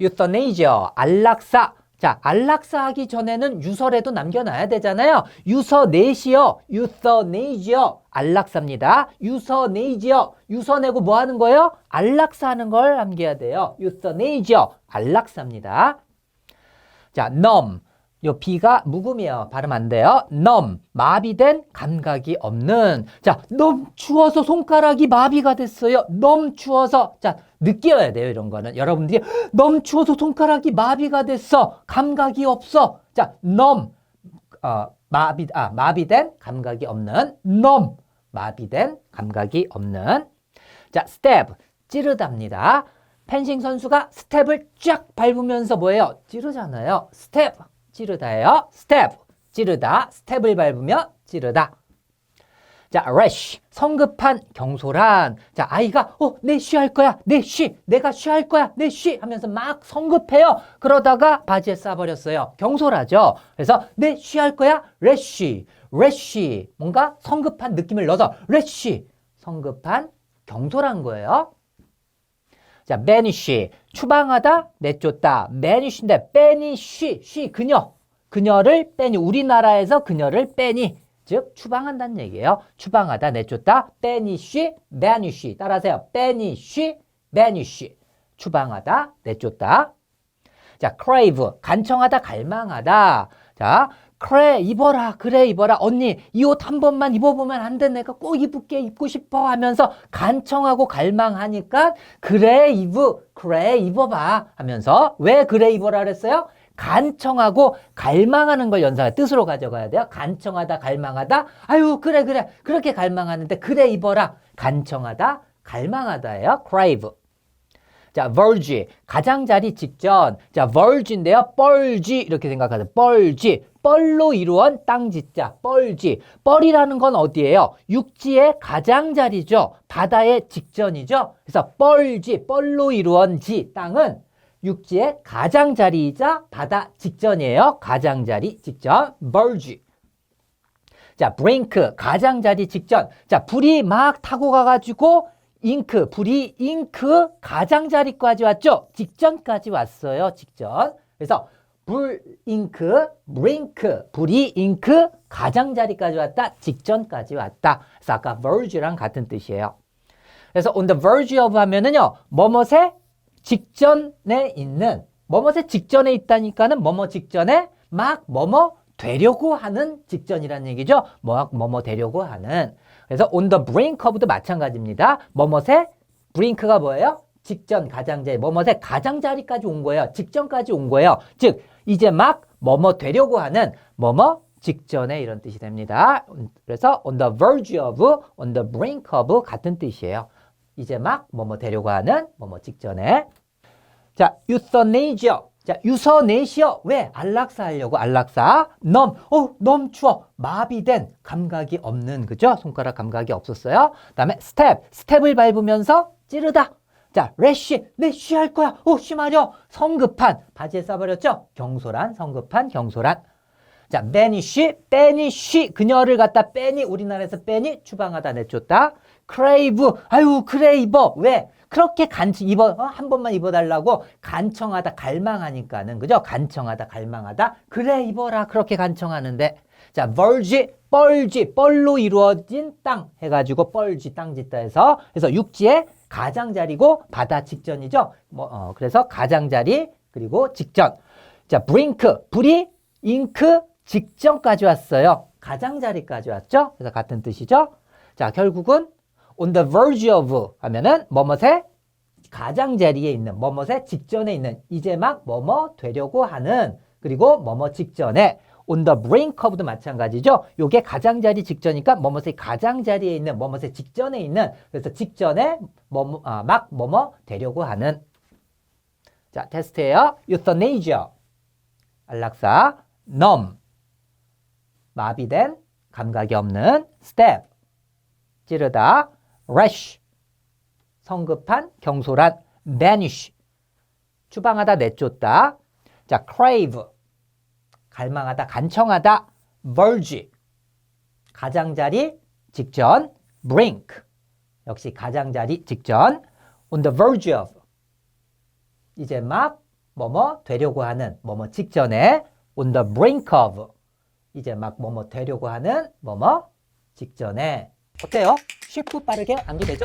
euthanasia, 안락사. 자, 안락사 하기 전에는 유서라도 남겨놔야 되잖아요. 유서내시어, euthanasia, 안락사입니다. 유서내시어, 유서 내고 뭐 하는 거예요? 안락사 하는 걸 남겨야 돼요. euthanasia, 안락사입니다. 자, numb. 요 B가 묵음이에요. 발음 안 돼요. numb. 마비된 감각이 없는. 자, 너무 추워서 손가락이 마비가 됐어요. 너무 추워서. 자, 느껴야 돼요. 이런 거는. 여러분들이 너무 추워서 손가락이 마비가 됐어. 감각이 없어. 자, numb. 어, 마비, 아, 마비된 감각이 없는. numb. 마비된 감각이 없는. 자, step. 찌르답니다. 펜싱 선수가 스텝을 쫙 밟으면서 뭐예요? 찌르잖아요. 스텝. 찌르다예요. 스텝. 찌르다. 스텝을 밟으며 찌르다. 자, rush. 성급한 경솔한. 자, 아이가 어, 내 쉬할 거야. 내 쉬. 내가 쉬할 거야. 내 쉬. 하면서 막 성급해요. 그러다가 바지에 싸버렸어요. 경솔하죠. 그래서 내 쉬할 거야. rush. rush. 뭔가 성급한 느낌을 넣어서 rush. 성급한 경솔한 거예요. 자, banish. 추방하다, 내쫓다. banish인데 banish. 쉬. 그녀. 그녀를 빼니. 우리나라에서 그녀를 빼니. 즉 추방한다는 얘기예요. 추방하다, 내쫓다, banish, banish. 따라하세요. banish, banish. 추방하다, 내쫓다. 자, crave, 간청하다, 갈망하다. 자, 그래 입어라, 그래 입어라. 언니 이 옷 한 번만 입어보면 안 돼. 내가 꼭 입을게, 입고 싶어 하면서 간청하고 갈망하니까 그래 입어, 그래 입어봐 하면서 왜 그래 입어라 그랬어요? 간청하고 갈망하는 걸 연상의 뜻으로 가져가야 돼요. 간청하다, 갈망하다. 아유, 그래, 그래. 그렇게 갈망하는데, 그래, 입어라. 간청하다, 갈망하다예요. crave. 자, verge. 가장자리 직전. 자, verge인데요. 뻘지. 이렇게 생각하세요. 뻘지. 뻘로 이루어진 땅짓자. 뻘지. 뻘이라는 건 어디예요? 육지의 가장자리죠. 바다의 직전이죠. 그래서 뻘지. 뻘로 이루어진 지. 땅은 육지의 가장자리이자 바다 직전이에요. 가장자리 직전. verge. 자, brink. 가장자리 직전. 자, 불이 막 타고 가가지고 잉크, 불이 잉크 가장자리까지 왔죠? 직전까지 왔어요. 직전. 그래서 불, 잉크, 브링크, 불이 잉크 가장자리까지 왔다. 직전까지 왔다. 그래서 아까 verge랑 같은 뜻이에요. 그래서 on the verge of 하면은요. 뭐뭇의 직전에 있는 뭐뭇의 직전에 있다니까는 뭐뭐 직전에 막 뭐뭐 되려고 하는 직전이라는 얘기죠. 뭐 뭐뭐 되려고 하는. 그래서 on the brink of도 마찬가지입니다. 뭐뭇의 brink가 뭐예요? 직전 가장자리, 뭐뭇의 가장자리까지 온 거예요. 직전까지 온 거예요. 즉 이제 막 뭐뭐 되려고 하는 뭐뭐 직전에 이런 뜻이 됩니다. 그래서 on the verge of, on the brink of 같은 뜻이에요. 이제 막 뭐뭐 되려고 하는 뭐뭐 직전에. 자, euthanasia. 자, 유서내시어. 왜? 안락사 하려고, 안락사. 넘, 어, 추워. 마비된 감각이 없는, 그죠? 손가락 감각이 없었어요. 그 다음에 스텝. 스텝을 밟으면서 찌르다. 자, 래쉬. 내 쉬할 거야. 어, 쉬마려. 성급한. 바지에 싸버렸죠? 경솔한, 성급한, 경솔한. 자, banish, banish. 그녀를 갖다 빼니, 우리나라에서 빼니, 추방하다, 내쫓다. crave. 아유, 입어. 왜? 그렇게 간청 입어 어? 한 번만 입어달라고 간청하다 갈망하니까는 그죠? 간청하다 갈망하다 그래 입어라 그렇게 간청하는데 자 verge 뻘지 뻘로 이루어진 땅 해가지고 뻘지 땅 짓다 해서 그래서 육지의 가장자리고 바다 직전이죠. 뭐 어, 그래서 가장자리 그리고 직전 자 brink 불이 잉크 직전까지 왔어요. 가장자리까지 왔죠. 그래서 같은 뜻이죠. 자 결국은 on the verge of 하면은 뭐뭇의 가장자리에 있는 뭐뭇의 직전에 있는 이제 막 뭐뭐 되려고 하는 그리고 뭐뭐 직전에 on the brink of도 마찬가지죠. 요게 가장자리 직전이니까 뭐뭇의 가장자리에 있는 뭐뭇의 직전에 있는 그래서 직전에 뭐뭐 아, 막 뭐뭐 되려고 하는 자 테스트예요. euthanasia 안락사 numb 마비된 감각이 없는 step 찌르다 rush 성급한 경솔한 banish 추방하다 내쫓다. 자 crave. 갈망하다 간청하다 verge. 가장자리 직전 brink. 역시 가장자리 직전 on the verge of. 이제 막 뭐뭐 되려고 하는 뭐뭐 직전에 on the brink of 이제 막 뭐뭐 되려고 하는 뭐뭐 직전에 어때요? 쉽고 빠르게 암기되죠?